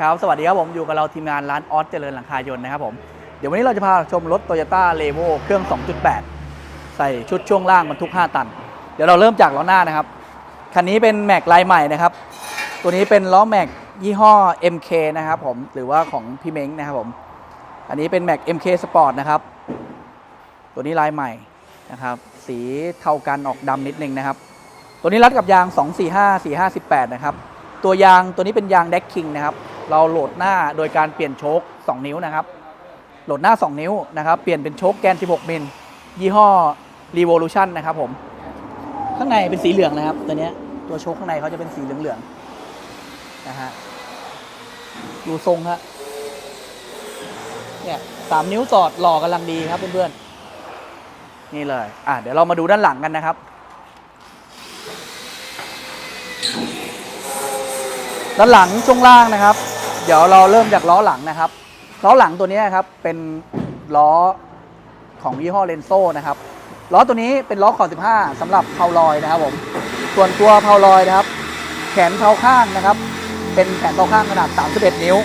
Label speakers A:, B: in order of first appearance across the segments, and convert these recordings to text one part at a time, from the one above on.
A: ครับ สวัสดีครับผม อยู่กับเราทีมงานร้านออสเจริญหลังคายนต์นะครับผม เดี๋ยววันนี้เราจะพาชมรถ Toyota r e v o เครื่อง 2.8 ใส่ชุดช่วงล่างบรรทุก 5 ตัน เดี๋ยวเราเริ่มจากล้อหน้านะครับ คันนี้เป็นแม็กลายใหม่นะครับ ตัวนี้เป็นล้อแม็กยี่ห้อ MK นะครับผม หรือว่าของพี่เม้งนะครับผม อันนี้เป็นแม็ก MK Sport นะครับ ตัวนี้ลายใหม่นะครับ สีเทากันออกดำนิดนึงนะครับ ตัวนี้รัดกับยาง 245 4518 นะครับ ตัวยางตัวนี้เป็นยาง d e c k i n g นะครับ เราโหลดหน้าโดยการเปลี่ยนโชค2 นิ้วนะครับ โหลดหน้า 2 นิ้วนะครับ เปลี่ยนเป็นโชคแกน 16 มิล ยี่ห้อ Revolution นะครับผม ข้างในเป็นสีเหลืองนะครับ ตัวนี้ตัวโชคข้างในเขาจะเป็นสีเหลืองๆนะฮะ ดูทรงฮะ เนี่ยสามนิ้วสอดหล่อกำลังดีครับเพื่อนๆ นี่เลย อะเดี๋ยวเรามาดูด้านหลังกันนะครับด้านหลังช่วงล่างนะครับ เดี๋ยวเราเริ่มจากล้อหลังนะครับ ล้อหลังตัวนี้ครับเป็นล้อของยี่ห้อเลนโซนะครับล้อตัวนี้เป็นล้อขอบ15สำหรับเพาลอยนะครับผมส่วนตัวเพาลอยนะครับ แขนเพาข้างนะครับ เป็นแขนเพาข้างขนาด 31 นิ้ว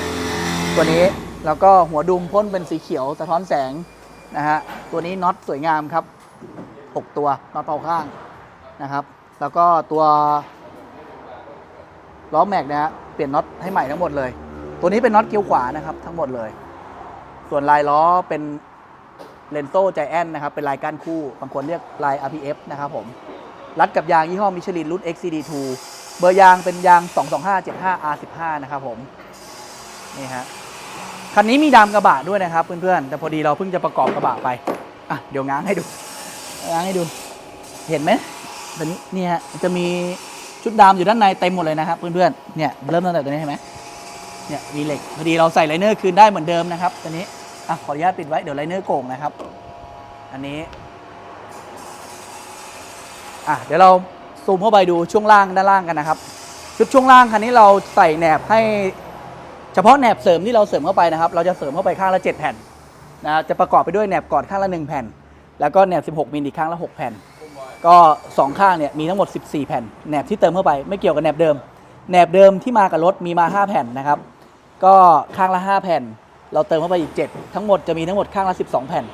A: ตัวนี้แล้วก็หัวดุมพ่นเป็นสีเขียวสะท้อนแสงนะฮะตัวนี้น็อตสวยงามครับ 6 ตัวน็อตเพาข้างนะครับ แล้วก็ตัวล้อแม็กนะฮะเปลี่ยนน็อตให้ใหม่ทั้งหมดเลย ตัวนี้เป็นน็อตเกียวขวานะครับทั้งหมดเลย ส่วนลายล้อเป็นเลนโซ่ใจแอนนะครับ เป็นลายก้านคู่ บางคนเรียกลาย RPF นะครับผม รัดกับยางยี่ห้อมิชลินรุ่น XCD2 เบอร์ยางเป็นยาง 22575R15 นะครับผม นี่ฮะ คันนี้มีดามกระบะด้วยนะครับ เพื่อนๆ แต่พอดีเราเพิ่งจะประกอบกระบะไป อะ เดี๋ยวง้างให้ดู ง้างให้ดู เห็นไหมตัวนี้นี่ฮะ จะมีชุดดำอยู่ด้านในเต็มหมดเลยนะครับ เพื่อนๆ เนี่ย เริ่มตั้งแต่ตัวนี้เห็นไหม เนี่ยมีเหล็กพอดีเราใส่ไลเนอร์คืนได้เหมือนเดิมนะครับตัวนี้อะขออนุญาตปิดไว้เดี๋ยวไลเนอร์โก่งนะครับ อันนี้อะเดี๋ยวเราซูมเข้าไปดูช่วงล่างด้านล่างกันนะครับ ชุดช่วงล่างคันนี้เราใส่แหนบให้เฉพาะแหนบเสริมที่เราเสริมเข้าไปนะครับ เราจะเสริมเข้าไปข้างละ7แผ่นนะจะประกอบไปด้วยแหนบกอดข้างละ1แผ่น แล้วก็แหนบ 16มิลอีกข้างละ 6 แผ่น ก็ 2 ข้างเนี่ยมีทั้งหมด 14 แผ่นแหนบที่เติมเข้าไปไม่เกี่ยวกับแหนบเดิมแหนบเดิมที่มากับรถมีมา 5 แผ่นนะครับ ก็ข้างละ 5 แผ่น เราเติมเข้าไปอีก 7 ทั้งหมดจะมีทั้งหมดข้างละ 12 แผ่น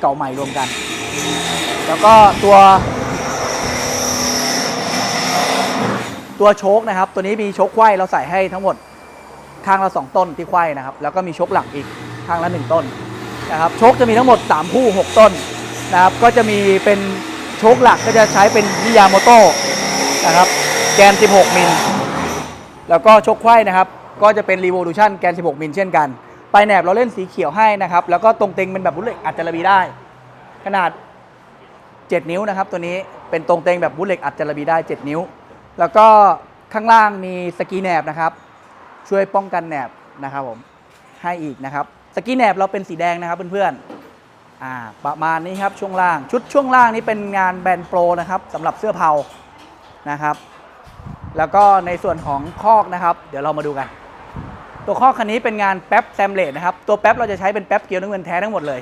A: เก่าใหม่รวมกัน แล้วก็ตัว ตัวโชคนะครับ ตัวนี้มีโชคไขว้เราใส่ให้ทั้งหมดข้างละ 2 ต้นที่ไขว้นะครับ แล้วก็มีชกหลังอีกข้างละ 1 ต้นนะครับชกจะมีทั้งหมด 3 คู่ 6 ต้นนะครับ ก็จะมีเป็นโชคหลักก็จะใช้เป็นนิยาโมโต้นะครับ แกน 16 มิล แล้วก็ชกไขว้นะครับ ก็จะเป็น Revolution แกน 16 มิลเช่นกันปลายแหนบเราเล่นสีเขียวให้นะครับ แล้วก็ตรงเต็งเป็นแบบบุลเล็กอัดจระบีได้ ขนาด 7 นิ้วนะครับ ตัวนี้เป็นตรงเต็งแบบบุลเล็กอัดจระบีได้ 7 นิ้ว แล้วก็ข้างล่างมีสกีแหนบนะครับ ช่วยป้องกันแหนบนะครับผม ให้อีกนะครับ สกีแหนบเราเป็นสีแดงนะครับเพื่อนๆอ่าประมาณนี้ครับช่วงล่าง ชุดช่วงล่างนี้เป็นงานแบรนด์โปรนะครับสำหรับเสื้อเผานะครับแล้วก็ในส่วนของคอกนะครับ เดี๋ยวเรามาดูกัน ตัวคอคันนี้เป็นงานแป๊บแซมเลสนะครับ ตัวแป๊บเราจะใช้เป็นแป๊บเกลียวน้ำเงินแท้ทั้งหมดเลย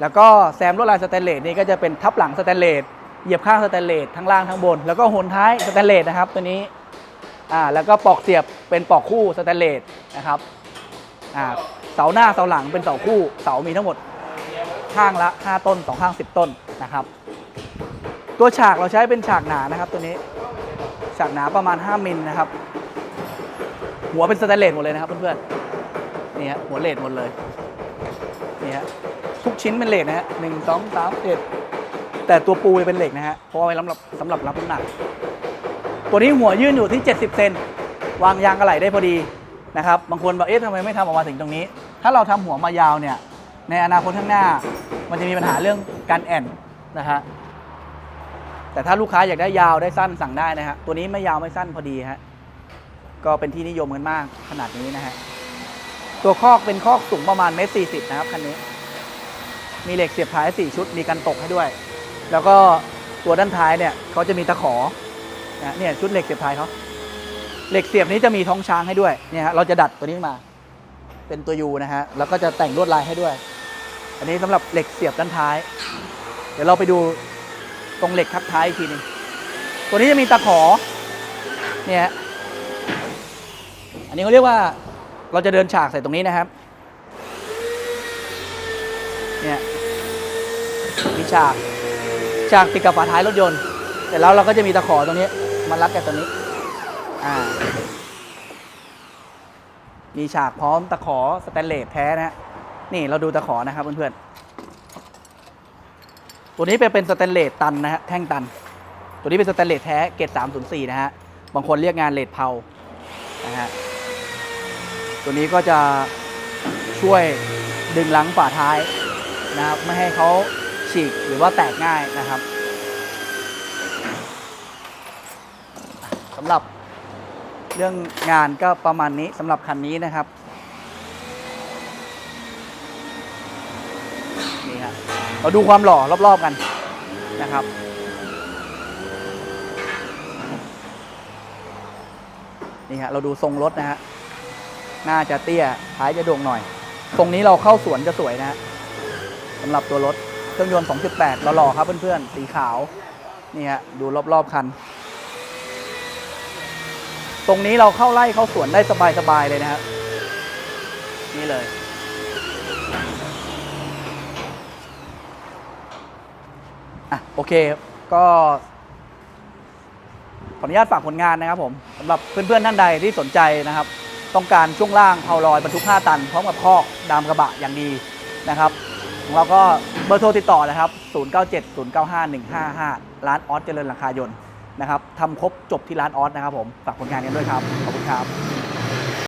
A: แล้วก็แซมลวดลายสแตนเลสนี่ก็จะเป็นทับหลังสแตนเลส เหยียบข้างสแตนเลสทั้งล่างทั้งบน แล้วก็โหนท้ายสแตนเลสนะครับตัวนี้ อ่า แล้วก็ปอกเสียบเป็นปอกคู่สแตนเลสนะครับ อ่า เสาหน้าเสาหลังเป็นเสาคู่ เสามีทั้งหมดข้างละ 5 ต้นสองข้าง 10 ต้นนะครับ ตัวฉากเราใช้เป็นฉากหนานะครับตัวนี้ ฉากหนาประมาณ 5มิลนะครับ หัวเป็นสแตนเลสหมดเลยนะครับเพื่อนๆนี่ฮะหัวเลสหมดเลยนี่ฮะทุกชิ้นเป็นเลสนะฮะหนึ่งสองสามเจ็ดแต่ตัวปูเป็นเหล็กนะฮะเพราะเอาไว้สำหรับสำหรับรับน้ำหนัก ตัวนี้หัวยื่นอยู่ที่ 70 เซนวางยางอะไหลได้พอดีนะครับบางคนบอกเอ๊ะทำไมไม่ทำออกมาถึงตรงนี้ ถ้าเราทำหัวมายาวเนี่ยในอนาคตข้างหน้า มันจะมีปัญหาเรื่องการแอนนะฮะแต่ถ้าลูกค้าอยากได้ยาวได้สั้นสั่งได้นะฮะตัวนี้ไม่ยาวไม่สั้นพอดีฮะ ก็เป็นที่นิยมกันมากขนาดนี้นะฮะ ตัวคอกเป็นคอกสูงประมาณเมตรสี่สิบนะครับคันนี้ มีเหล็กเสียบท้ายสี่ชุด มีกันตกให้ด้วย แล้วก็ตัวด้านท้ายเนี่ยเขาจะมีตะขอนะเนี่ยชุดเหล็กเสียบท้ายเขาเหล็กเสียบนี้จะมีท้องช้างให้ด้วย เนี่ยฮะเราจะดัดตัวนี้มา เป็นตัวยูนะฮะ แล้วก็จะแต่งลวดลายให้ด้วย อันนี้สำหรับเหล็กเสียบด้านท้าย เดี๋ยวเราไปดูตรงเหล็กทับท้ายอีกทีหนึงตัวนี้จะมีตะขอ เนี่ย อันนี้เขาเรียกว่าเราจะเดินฉากใส่ตรงนี้นะครับ เนี่ยมีฉากฉากติดกับฝาท้ายรถยนต์เสร็จแล้วเราก็จะมีตะขอตรงนี้มันรัดกันตรงนี้ อ่า มีฉากพร้อมตะขอสแตนเลสแท้นะฮะนี่เราดูตะขอนะครับเพื่อนๆ ตัวนี้เป็นสแตนเลสตันนะฮะแท่งตัน ตัวนี้เป็นสแตนเลสแท้เกรด304 นะฮะ บางคนเรียกงานเลดเพา ตัวนี้ก็จะช่วยดึงหลังฝ่าท้ายนะครับ ไม่ให้เขาฉีกหรือว่าแตกง่ายนะครับสำหรับเรื่องงานก็ประมาณนี้สำหรับคันนี้นะครับนี่ฮะเราดูความหล่อรอบๆกันนะครับนี่ฮะเราดูทรงรถนะฮะ น่าจะเตี้ยท้ายจะโด่งหน่อย ตรงนี้เราเข้าสวนจะสวยนะสำหรับตัวรถเครื่องยนต์ 2.8เราหล่อครับเพื่อนๆ สีขาว นี่ฮะดูรอบๆคัน ตรงนี้เราเข้าไล่เข้าสวนได้สบายๆเลยนะฮะนี่เลย อะโอเคก็ขออนุญาตฝากผลงานนะครับผมสำหรับเพื่อนๆท่านใดที่สนใจนะครับ ต้องการช่วงล่างเอาลอยบรรทุก 5 ตัน พร้อมกับคอกดามกระบะอย่างดีนะครับของเราก็เบอร์โทรติดต่อนะครับ 097095155 ร้านออสเจริญหลังคายน์นะครับทำครบจบที่ร้านออสนะครับผมฝากผลงานกันด้วยครับ ขอบคุณครับ